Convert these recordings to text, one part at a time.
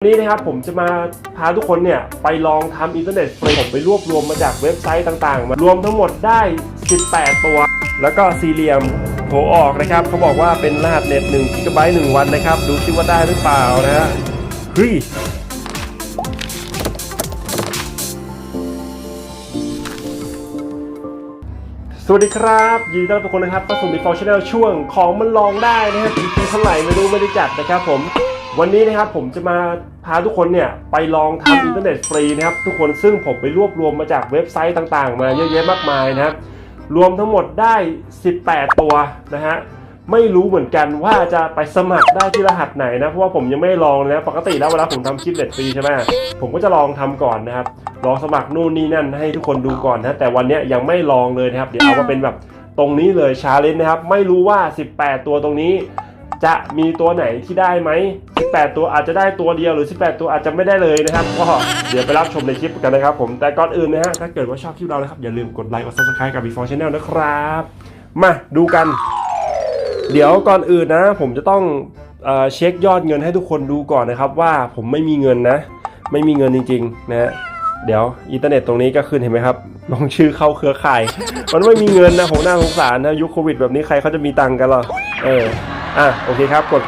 วันนี้นะครับผมจะมาพาทุกคนเนี่ยไปลองทำอินเทอร์เน็ตฟรีผมไปรวบรวมมาจากเว็บไซต์ต่างๆมารวมทั้งหมดได้ 18 ตัว แล้วก็สี่เหลี่ยมโผลออกนะครับเขาบอกว่าเป็นรหัสเน็ต1กิกะไบต์1วันนะครับ ดูซิว่าได้หรือเปล่านะฮะเฮ้ยสวัสดีครับยินดีต้อนรับทุกคนนะครับเข้าสู่ Before Channel ช่วงของมันลองได้นะครับ EP เท่าไหร่ไม่รู้ไม่ได้จัดนะครับผม วันนี้นะครับผมจะมาพาทุกคนเนี่ยไปลองทำอินเทอร์เน็ตฟรีนะครับทุกคนซึ่งผมไปรวบรวมมาจากเว็บไซต์ต่างๆ มาเยอะแยะมากมายนะครับรวมทั้งหมดได้ 18 ตัวนะฮะไม่รู้เหมือนกันว่าจะไปสมัครได้ที่รหัสไหนนะเพราะว่าผมยังไม่ลองเลยนะปกติแล้วเวลาผมทำคลิปเน็ตฟรีใช่ไหมผมก็จะลองทำก่อนนะครับลองสมัครนู่นนี่นั่นให้ทุกคนดูก่อนนะแต่วันเนี้ยยังไม่ลองเลยนะครับเดี๋ยวเอามาเป็นแบบตรงนี้เลยชาเลนจ์นะครับไม่รู้ว่า 18 ตัวตรงนี้ จะมีตัวไหนที่ได้ไหม 18 ตัวอาจจะได้ตัวเดียวหรือ 18 ตัวอาจจะไม่ได้เลยนะครับ ก็เดี๋ยวไปรับชมในคลิปกันนะครับผม แต่ก่อนอื่นนะฮะ ถ้าเกิดว่าชอบคลิปเรานะครับ อย่าลืมกดไลค์ กด subscribe กับ Before Channel นะครับ มาดูกัน เดี๋ยวก่อนอื่นนะ ผมจะต้องเอเช็คยอดเงินให้ทุกคนดูก่อนนะครับว่าผมไม่มีเงินนะ ไม่มีเงินจริงๆนะเดี๋ยวอินเทอร์เน็ตตรงนี้ก็ขึ้นเห็นไหมครับลองชื่อเข้าเครือข่าย มันไม่มีเงินนะผมน่าสงสารนะยุคโควิดแบบนี้ใครเขาจะมีตังค์กันหรอเออ อะโอเคครับ กด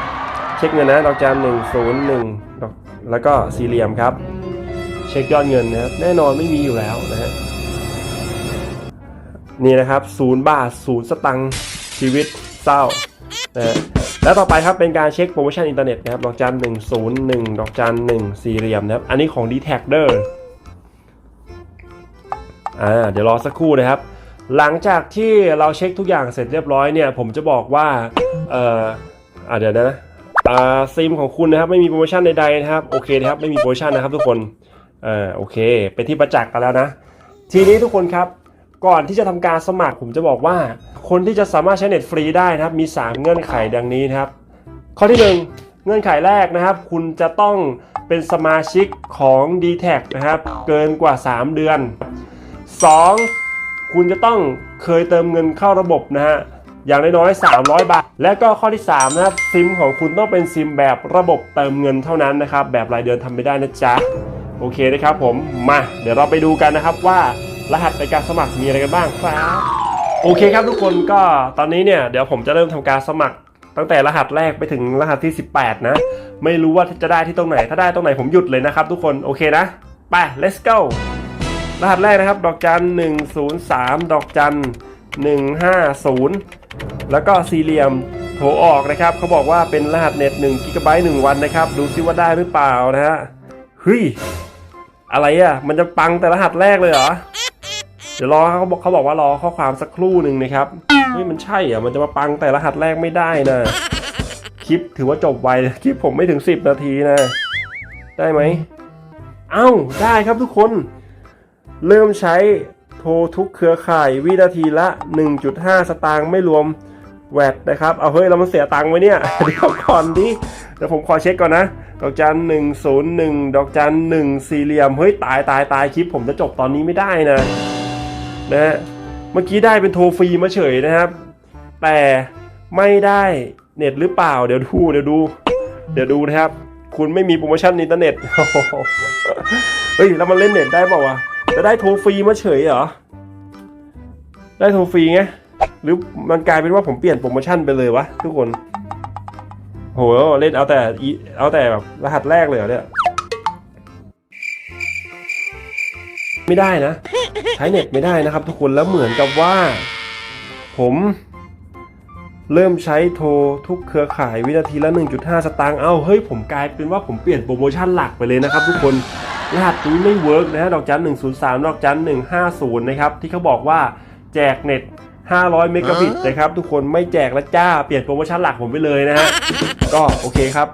เช็คเงินนะดอกจันหนึ่งศูนย์หนึ่งดอกแล้วก็สี่เหลี่ยมครับ เช็คยอดเงินนะครับแน่นอนไม่มีอยู่แล้วนะฮะนี่นะครับศูนย์บาทศูนย์สตังค์ชีวิตเศร้านะฮะแล้วต่อไปครับเป็นการเช็คโปรโมชั่นอินเทอร์เน็ตนะครับดอกจันหนึ่งศูนย์หนึ่งดอกจันหนึ่งสี่เหลี่ยมนะครับ อันนี้ของ d t แทเดอร์อ่าเดี๋ยวรอสักครู่นะครับ หลังจากที่เราเช็คทุกอย่างเสร็จเรียบร้อยเนี่ย ผมจะบอกว่า เอ่ออ่าเดี๋ยวนะซิมของคุณนะครับไม่มีโปรโมชั่นใดๆนะครับโอเคนะครับไม่มีโปรโมชั่นนะครับทุกคนอ่าโอเค เป็นที่ประจักษ์กันแล้วนะ ทีนี้ทุกคนครับก่อนที่จะทำการสมัครผมจะบอกว่า คนที่จะสามารถใช้เน็ตฟรีได้นะครับมี 3 เงื่อนไขดังนี้นะครับ ข้อที่ 1 เงื่อนไขแรกนะครับ คุณจะต้องเป็นสมาชิกของ d t แทนะครับเกินกว่า 3 เดือน 2. คุณจะต้องเคยเติมเงินเข้าระบบนะฮะอย่างน้อยๆ300 บาท และก็ข้อที่3นะครับซิมของคุณต้องเป็นซิมแบบระบบเติมเงินเท่านั้นนะครับ แบบรายเดือนทำไม่ได้นะจ๊ะ โอเคนะครับผม มา เดี๋ยวเราไปดูกันนะครับว่ารหัสในการสมัครมีอะไรกันบ้างครับ โอเคครับทุกคนก็ตอนนี้เนี่ยเดี๋ยวผมจะเริ่มทำการสมัคร ตั้งแต่รหัสแรกไปถึงรหัสที่ 18 นะ ไม่รู้ว่าจะได้ที่ตรงไหน ถ้าได้ตรงไหนผมหยุดเลยนะครับทุกคน โอเคนะ ไป let's go รหัสแรกนะครับ ดอกจัน103 ดอกจัน150 แล้วก็สี่เหลี่ยมโถออกนะครับ เขาบอกว่าเป็นรหัสเน็ต1กิกะไบต์1วันนะครับ ดูซิว่าได้หรือเปล่านะฮะเฮ้ยอะไรอะ มันจะปังแต่รหัสแรกเลยเหรอ เดี๋ยวรอเขาบอกเขาบอกว่ารอข้อความสักครู่หนึ่งนะครับเฮ้ยมันใช่อะมันจะมาปังแต่รหัสแรกไม่ได้นะคลิปถือว่าจบไวคลิปผมไม่ถึง 10 นาทีนะ ได้ไหมเอ้าได้ครับทุกคน เริ่มใช้โทรทุกเครือข่ายวินาทีละ 1.5 สตางค์ไม่รวมแวดนะครับ เอาเฮ้ยเรามันเสียตังค์ไว้เนี่ย เดี๋ยวก่อนดิ เดี๋ยวผมขอเช็คก่อนนะ ดอกจันหนึ่งศูนย์หนึ่งดอกจันหนึ่งสี่เหลี่ยม เฮ้ย ตายตายตายคลิปผมจะจบตอนนี้ไม่ได้นะ นะฮะ เมื่อกี้ได้เป็นโทรฟรีมาเฉยนะครับ แต่ไม่ได้เน็ตหรือเปล่า เดี๋ยวดู เดี๋ยวดู เดี๋ยวดูนะครับ คุณไม่มีโปรโมชั่นอินเทอร์เน็ต เฮ้ย แล้วมันเล่นเน็ตได้เปล่าวะ จะได้โทรฟรีมาเฉยเหรอ ได้โทรฟรีไง หรือมันกลายเป็นว่าผมเปลี่ยนโปรโมชั่นไปเลยวะทุกคน โหเล่นเอาแต่เอาแต่แบบรหัสแรกเลยเหรอเนี่ย ไม่ได้นะ ใช้เน็ตไม่ได้นะครับ ทุกคนแล้วเหมือนกับว่า ผม เริ่มใช้โทรทุกเครือข่ายวินาทีละ 1.5 สตางค์ เอ้า เฮ้ย ผมกลายเป็นว่าผมเปลี่ยนโปรโมชั่นหลักไปเลยนะครับทุกคน รหัสนี้ไม่เวิร์กนะฮะดอกจัน 103 ดอกจัน 150 นะครับ ที่เขาบอกว่าแจกเน็ต 500 เมกะบิตนะครับ ทุกคนไม่แจกแล้วจ้า เปลี่ยนโปรโมชั่นหลักผมไปเลยนะฮะ ก็โอเคครับ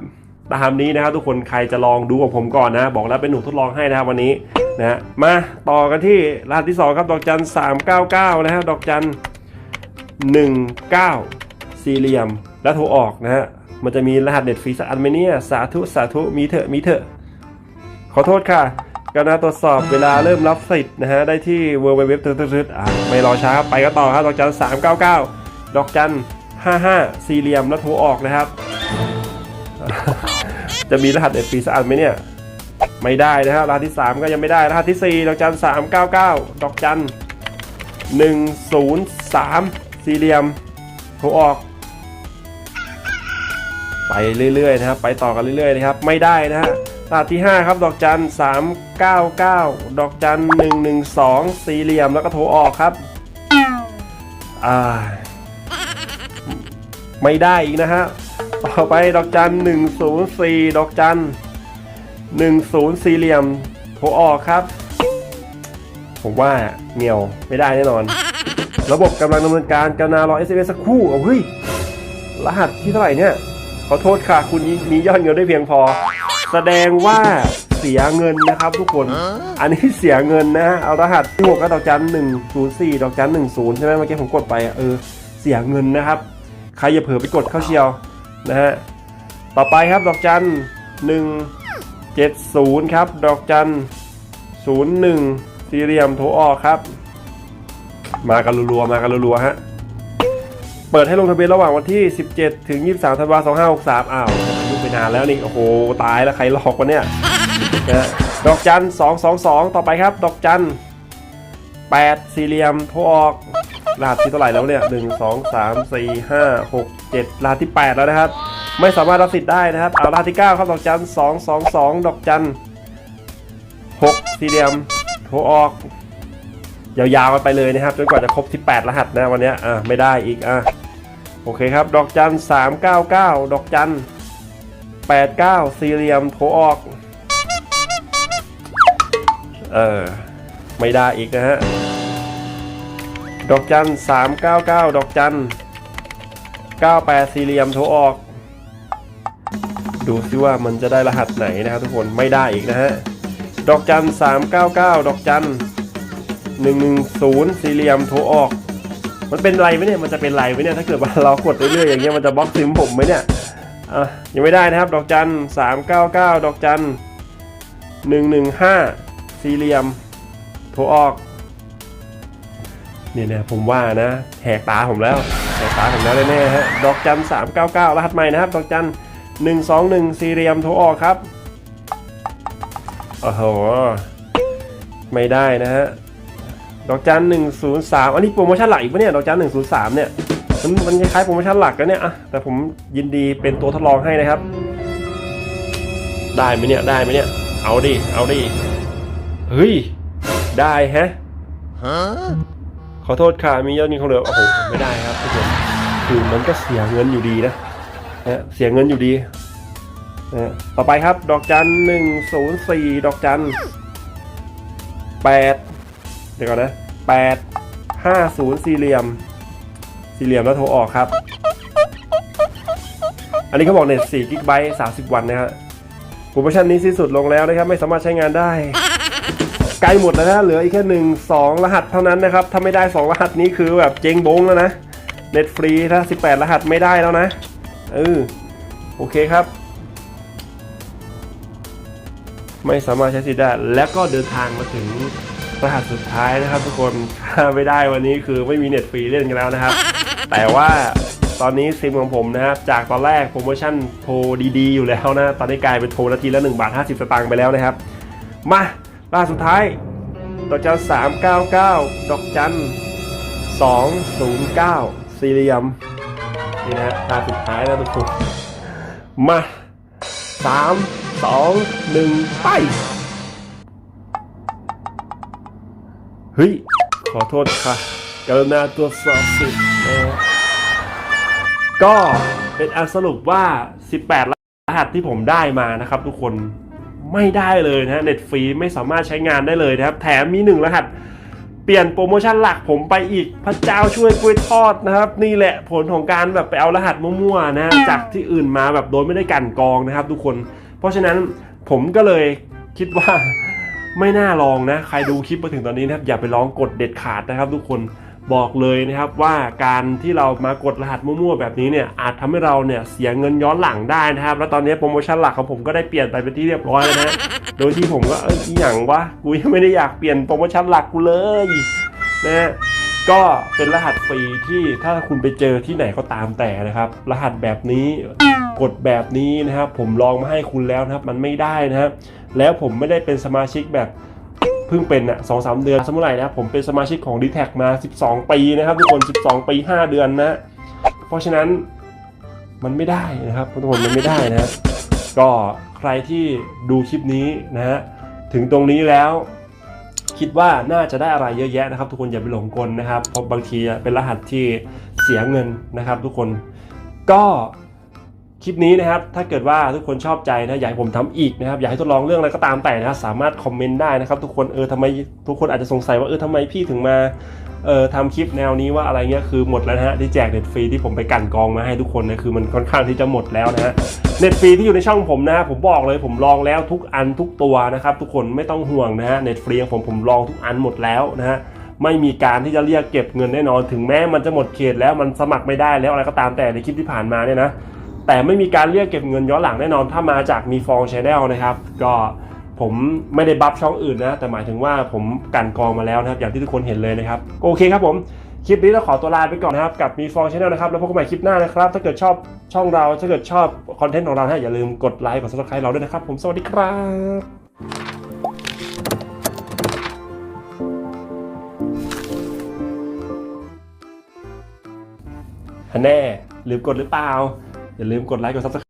ตามนี้นะครับทุกคนใครจะลองดูกับผมก่อนนะ บอกแล้วเป็นหนูทดลองให้นะครับวันนี้นะฮะมาต่อกันที่รหัสที่ 2 ครับ ดอกจัน 399 นะฮะ ดอกจัน 19 สี่เหลี่ยม แล้วโทรออกนะฮะ มันจะมีรหัสเน็ตฟรีสักอันไหมเนี่ย สาธุ สาธุ มีเถอะ มีเถอะ ขอโทษค่ะกรุณาตรวจสอบเวลาเริ่มรับสิทธิ์นะฮะได้ที่ w w w ตึ๊ดๆๆอะไม่รอช้าไปก็ต่อครับดอกจัน 399 ดอกจัน 55 สี่เหลี่ยมแล้วโทรออกนะครับ จะมีรหัสเอฟปีสักอันไหมเนี่ย ไม่ได้นะครับรหัสที่ 3 ก็ยังไม่ได้รหัสที่ 4 ดอกจัน 399 ดอกจัน 103 สี่เหลี่ยมโทรออก ไปเรื่อยๆนะครับไปต่อกันเรื่อยๆนะครับไม่ได้นะฮะ รหัสที่ 5 ครับดอกจัน 399 ดอกจัน 112 สี่เหลี่ยมแล้วก็โทรออกครับ อ่า ไม่ได้อีกนะฮะ ต่อไปดอกจัน 104 ดอกจัน 10 สี่เหลี่ยม โทรออกครับ ผมว่าเหนียวไม่ได้แน่นอน ระบบกำลังดำเนินการกรุณารอ SMS สักครู่เอาเฮ้ย รหัสที่เท่าไหร่เนี่ย ขอโทษค่ะ คุณมียอดเงินได้เพียงพอ แสดงว่าเสียเงินนะครับทุกคน อันนี้เสียเงินนะเอารหัสที่หกก็ดอกจันหนึ่งศูนย์สี่ดอกจันหนึ่งศูนย์ใช่ไหมเมื่อกี้ผมกดไปอะเออเสียเงินนะครับ ใครอย่าเผลอไปกดเข้าเชียวนะฮะต่อไปครับดอกจันหนึ่งเจ็ดศูนย์ครับ ดอกจันศูนย์หนึ่งสี่เหลี่ยมโทรออกครับ มากันรัวๆมากันรัวๆฮะ เปิดให้ลงทะเบียนระหว่างวันที่ 17 ถึง 23ธันวาคม2563 อ้าวยุ่งไปนานแล้วนี่ โอ้โห ตายแล้วใครหลอกวะเนี่ยนะดอกจัน 222 ต่อไปครับ ดอกจัน 8 สี่เหลี่ยมโทรออกรหัสที่เท่าไหร่แล้วเนี่ย 1 2 3 4 5 6 7รหัสที่ 8 แล้วนะครับ ไม่สามารถรับสิทธิ์ได้นะครับ เอารหัสที่ 9 ครับ ดอกจัน 222 ดอกจัน 6 สี่เหลี่ยมโทรออกยาวๆกันไปเลยนะครับจนกว่าจะครบที่8รหัสนะวันนี้อะไม่ได้อีกอะ โอเคครับ ดอกจัน 399 ดอกจัน 89 สี่เหลี่ยมโทรออก เออ ไม่ได้อีกนะฮะ ดอกจัน 399 ดอกจัน 98 สี่เหลี่ยมโทรออก ดูซิว่ามันจะได้รหัสไหนนะครับทุกคน ไม่ได้อีกนะฮะ ดอกจัน 399 ดอกจัน 110 สี่เหลี่ยมโทรออก มันเป็นไรไหมเนี่ย มันจะเป็นไรไหมเนี่ย ถ้าเกิดว่าเรากดเรื่อยๆอย่างเงี้ย มันจะบล็อกซิมผมไหมเนี่ย อะ ยังไม่ได้นะครับ ดอกจัน399ดอกจัน115สี่เหลี่ยม โทรออก เนี่ยเนี่ยผมว่านะแหกตาผมแล้วแหกตาผมแล้วแน่ๆฮะ ดอกจัน399รหัสใหม่นะครับ ดอกจัน121สี่เหลี่ยม โทรออกครับ โอ้โห ไม่ได้นะฮะ ดอกจันหนึ่งศูนย์สามอันนี้โปรโมชั่นหลักอีกปะเนี่ย ดอกจันหนึ่งศูนย์สามเนี่ย มันมันคล้ายๆโปรโมชั่นหลักกันเนี่ยอะแต่ผมยินดีเป็นตัวทดลองให้นะครับ ได้ไหมเนี่ย ได้ไหมเนี่ย เอาดิ เอาดิ เฮ้ย ได้แฮะ ขอโทษค่ะ มียอดเงินของเหลือ โอ้โห ไม่ได้ครับทุกคนคือมันก็เสียเงินอยู่ดีนะนะเสียเงินอยู่ดีนะต่อไปครับ ดอกจันหนึ่งศูนย์สี่ดอกจันแปด เดี๋ยวก่อนนะแปดห้าศูนย์สี่เหลี่ยม สี่เหลี่ยมแล้วโทรออกครับ อันนี้เขาบอกเน็ต4กิกไบต์30 วันนะฮะโปรโมชั่นนี้สิ้นสุดลงแล้วนะครับ ไม่สามารถใช้งานได้ใกล้หมดแล้วนะเหลืออีกแค่หนึ่งสองรหัสเท่านั้นนะครับ ถ้าไม่ได้ 2 รหัสนี้คือแบบเจ๊งบงแล้วนะเน็ตฟรีถ้า 18 รหัสไม่ได้แล้วนะเออโอเคครับ ไม่สามารถใช้สิทธิ์ได้ แล้วก็เดินทางมาถึง รหัสสุดท้ายนะครับ ทุกคนถ้าไม่ได้วันนี้คือไม่มีเน็ตฟรีเล่นกันแล้วนะครับ แต่ว่าตอนนี้ซิมของผมนะครับ จากตอนแรกโปรโมชั่นโทรดีๆอยู่แล้วนะ ตอนนี้กลายเป็นโทรนาทีละ1บาท50 สตางค์ไปแล้วนะครับ มารหัสสุดท้ายดอกจัน399 ดอกจัน 209 สี่เหลี่ยม นี่นะฮะรหัสสุดท้ายนะทุกคนมา 3 2 1 ไป เฮ้ย ขอโทษค่ะกรุณาตรวจสอบสิทธิ์ก็เป็นอันสรุปว่า 18 รหัสที่ผมได้มานะครับทุกคนไม่ได้เลยนะเน็ตฟรีไม่สามารถใช้งานได้เลยนะครับ แถมมีหนึ่งรหัส เปลี่ยนโปรโมชั่นหลักผมไปอีก พระเจ้าช่วยกล้วยทอดนะครับ นี่แหละผลของการแบบไปเอารหัสมั่วๆนะจากที่อื่นมาแบบโดยไม่ได้กันกองนะครับ ทุกคน เพราะฉะนั้นผมก็เลยคิดว่า ไม่น่าลองนะ ใครดูคลิปมาถึงตอนนี้นะครับอย่าไปลองกดเด็ดขาดนะครับ ทุกคนบอกเลยนะครับว่าการที่เรามากดรหัสมั่วๆแบบนี้เนี่ยอาจทำให้เราเนี่ยเสียเงินย้อนหลังได้นะครับ แล้วตอนนี้โปรโมชั่นหลักของผมก็ได้เปลี่ยนไปเป็นที่เรียบร้อยแล้วนะโดยที่ผมก็เอออย่างวะกูยังไม่ได้อยากเปลี่ยนโปรโมชั่นหลักกูเลยนะ ก็เป็นรหัสฟรีที่ถ้าคุณไปเจอที่ไหนก็ตามแต่นะครับ รหัสแบบนี้กดแบบนี้นะครับ ผมลองมาให้คุณแล้วนะครับ มันไม่ได้นะครับ แล้วผมไม่ได้เป็นสมาชิกแบบเพิ่งเป็นอะสองสามเดือนสมมติไรนะผมเป็นสมาชิกของ d t แทมา 12 ปีนะครับทุกคน 12 ปี 5 เดือนนะ เพราะฉะนั้นมันไม่ได้นะครับทุกคนมันไม่ได้นะ ก็ใครที่ดูคลิปนี้นะฮะถึงตรงนี้แล้ว คิดว่าน่าจะได้อะไรเยอะแยะนะครับ ทุกคนอย่าไปหลงกลนะครับเพราะบางทีเป็นรหัสที่เสียเงินนะครับ ทุกคนก็ คลิปนี้นะครับ ถ้าเกิดว่าทุกคนชอบใจนะ อยากให้ผมทำอีกนะครับ อยากให้ทดลองเรื่องอะไรก็ตามแต่นะครับสามารถคอมเมนต์ได้นะครับ ทุกคนเออทำไมทุกคนอาจจะสงสัยว่าเออทำไมพี่ถึงมาเออทำคลิปแนวนี้ว่าอะไรเงี้ยคือหมดแล้วนะฮะที่แจกเน็ตฟรีที่ผมไปกันกองมาให้ทุกคนนะคือมันค่อนข้างที่จะหมดแล้วนะฮะเน็ตฟรีที่อยู่ในช่องผมนะผมบอกเลยผมลองแล้วทุกอันทุกตัวนะครับทุกคนไม่ต้องห่วงนะฮะเน็ตฟรีของผมผมลองทุกอันหมดแล้วนะฮะไม่มีการที่จะเรียกเก็บเงินแน่นอน ถึงแม้มันจะหมดเขตแล้วมันสมัครไม่ได้แล้วอะไรก็ตามแต่ในคลิปที่ผ่านมาเนี่ยนะ แต่ไม่มีการเรียกเก็บเงินย้อนหลังแน่นอน ถ้ามาจากมีฟองชแนลนะครับ ก็ผมไม่ได้บัฟช่องอื่นนะ แต่หมายถึงว่าผมกันกองมาแล้วนะครับ อย่างที่ทุกคนเห็นเลยนะครับ โอเคครับผม คลิปนี้เราขอตัวลาไปก่อนนะครับ กับมีฟองชาแนลนะครับ แล้วพบกันใหม่คลิปหน้านะครับ ถ้าเกิดชอบช่องเรา ถ้าเกิดชอบคอนเทนต์ของเรานะอย่าลืมกดไลค์ กด subscribe เราด้วยนะครับ ผม สวัสดีครับฮันแน่ลืมกดหรือเปล่า อย่าลืมกดไลค์กด s u b s